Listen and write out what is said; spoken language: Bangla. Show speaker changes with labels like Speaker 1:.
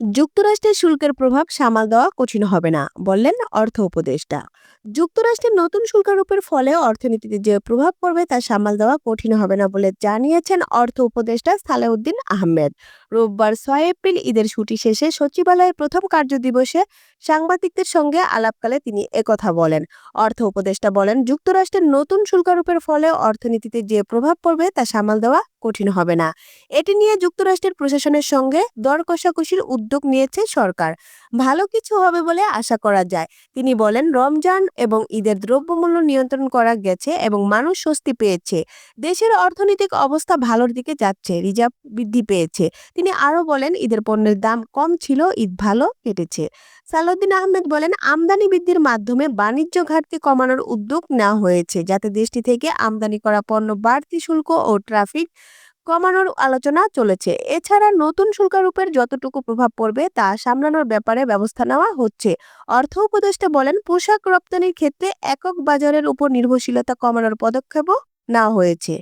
Speaker 1: যুক্তরাষ্ট্রের শুল্কের প্রভাব সামাল দেওয়া কঠিন হবে না, বললেন অর্থ উপদেষ্টা। যুক্তরাষ্ট্রের নতুন শুল্ক আরোপের ফলে অর্থনীতিতে যে প্রভাব পড়বে তা সামাল দেওয়া কঠিন হবে না বলে জানিয়েছেন অর্থ উপদেষ্টা সালেউদ্দিন আহমেদ। রোববার ছয় এপ্রিল ঈদের ছুটি শেষে সচিবালয়ের প্রথম কার্যদিবসে সাংবাদিকদের সঙ্গে আলাপকালে তিনি একথা বলেন। অর্থ উপদেষ্টা বলেন, যুক্তরাষ্ট্রের নতুন শুল্ক আরোপের ফলে অর্থনীতিতে যে প্রভাব পড়বে তা সামাল দেওয়া কঠিন হবে না। এটি নিয়ে যুক্তরাষ্ট্রের প্রশাসনের সঙ্গে দর কষাকষির উদ্যোগ নিয়েছে সরকার। ভালো কিছু হবে বলে আশা করা যায়। তিনি বলেন, রমজান এবং ঈদের দ্রব্যমূল্য নিয়ন্ত্রণ করা গেছে এবং মানুষ স্বস্তি পেয়েছে। দেশের অর্থনৈতিক অবস্থা ভালোর দিকে যাচ্ছে, রিজার্ভ বৃদ্ধি পেয়েছে। তিনি আরও বলেন, ঈদের পণ্যের দাম কম ছিল, ঈদ ভালো কেটেছে। সালাউদ্দিন আহমেদ বলেন, আমদানি বৃদ্ধির মাধ্যমে বাণিজ্য ঘাটতি কমানোর উদ্যোগ নেওয়া হয়েছে, যাতে দেশটি থেকে আমদানি করা পণ্য বাড়তি শুল্ক ও ট্রাফিক কমানোর আলোচনা চলেছে। এছাড়া নতুন শুল্কারূপের যতটুকু প্রভাব পড়বে তা সামলানোর ব্যাপারে ব্যবস্থা নেওয়া হচ্ছে। অর্থ উপদেষ্টা বলেন, পোশাক রপ্তানির ক্ষেত্রে একক বাজারের উপর নির্ভরশীলতা কমানোর পদক্ষেপও নেওয়া হয়েছে।